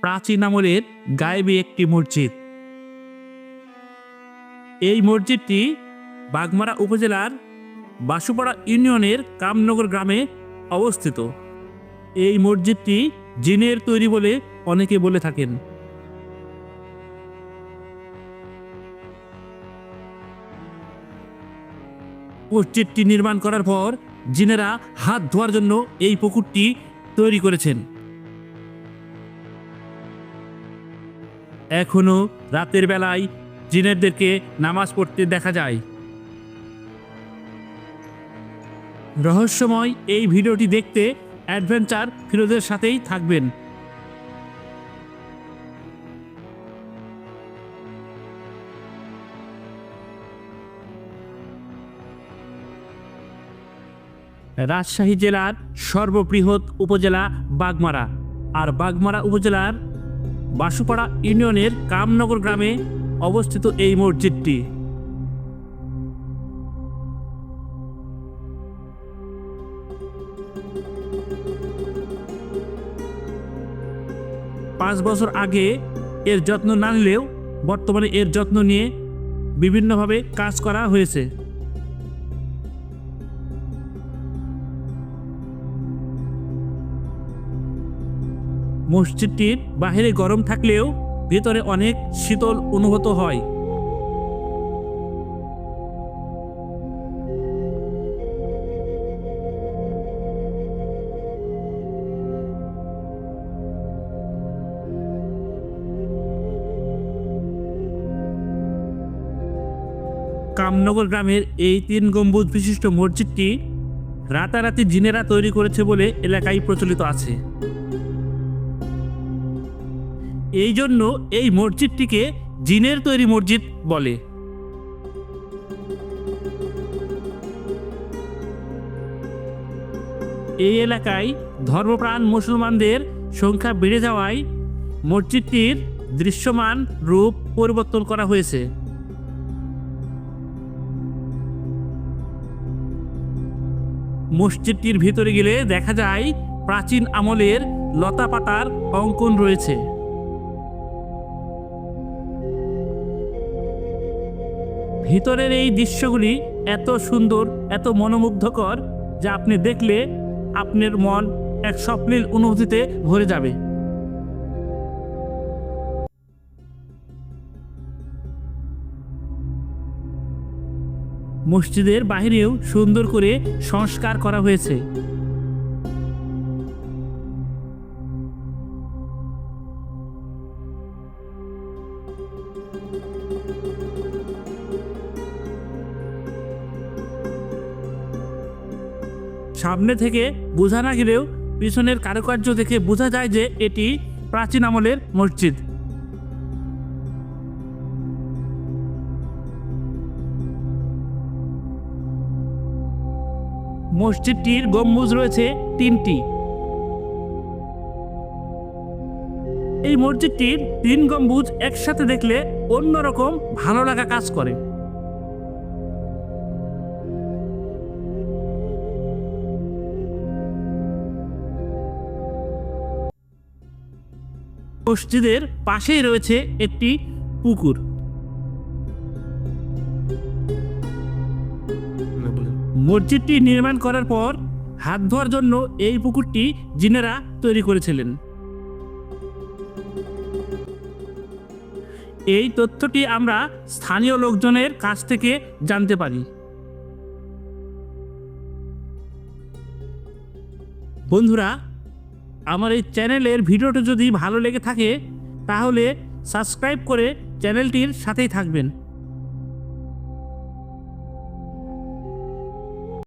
প্রাচীন আমলের গায়েবী একটি মসজিদ। এই মসজিদটি বাগমারা উপজেলার বাসুপাড়া ইউনিয়নের কামনগর গ্রামে অবস্থিত। এই মসজিদটি জিনের তৈরি বলে অনেকে বলে থাকেন। মসজিদটি নির্মাণ করার পর জিনেরা হাত ধোয়ার জন্য এই পুকুরটি তৈরি করেছেন। এখনও রাতের বেলায় জিনেরদেরকে নামাজ পড়তে দেখা যায়। রহস্যময় এই ভিডিওটি দেখতে অ্যাডভেঞ্চার ফিরোজের সাথেই থাকবেন। রাজশাহী জেলার সর্ববৃহৎ উপজেলা বাগমারা। আর বাগমারা উপজেলার বাসুপাড়া ইউনিয়নের কামনগর গ্রামে অবস্থিত এই মসজিদটি। পাঁচ বছর আগে এর যত্ন না নিলেও বর্তমানে এর যত্ন নিয়ে বিভিন্নভাবে কাজ করা হয়েছে। মসজিদটির বাহিরে গরম থাকলেও ভেতরে অনেক শীতল অনুভূত হয়। কামনগর গ্রামের এই তিন গম্বুজ বিশিষ্ট মসজিদটি রাতারাতি জিনেরা তৈরি করেছে বলে এলাকায় প্রচলিত আছে। এই জন্য এই মসজিদটিকে জিনের তৈরি মসজিদ বলে। এই এলাকায় ধর্মপ্রাণ মুসলমানদের সংখ্যা বেড়ে যাওয়ায় মসজিদটির দৃশ্যমান রূপ পরিবর্তন করা হয়েছে। মসজিদটির ভিতরে গেলে দেখা যায় প্রাচীন আমলের লতা পাতার অঙ্কন রয়েছে। ভিতরের এই দৃশ্যগুলি এত সুন্দর, এত মনোমুগ্ধকর, যা আপনি দেখলে আপনার মন এক স্বপ্নের অনুভূতিতে ভরে যাবে। মসজিদের বাহিরেও সুন্দর করে সংস্কার করা হয়েছে। সামনে থেকে বোঝা না গেলেও পিছনের কারুকার্য দেখে বোঝা যায় যে এটি প্রাচীন আমলের মসজিদ। মসজিদটির গম্বুজ রয়েছে তিনটি। এই মসজিদটির তিন গম্বুজ একসাথে দেখলে অন্যরকম ভালো লাগা কাজ করে। মসজিদের পাশেই রয়েছে একটি পুকুর। মসজিদটি নির্মাণ করার পর হাত ধোয়ার জন্য এই পুকুরটি জিনেরা তৈরি করেছিলেন। এই তথ্যটি আমরা স্থানীয় লোকজনের কাছ থেকে জানতে পারি। বন্ধুরা আমার এই চ্যানেলের ভিডিওটি যদি ভালো লেগে থাকে তাহলে সাবস্ক্রাইব করে চ্যানেলটির সাথেই থাকবেন।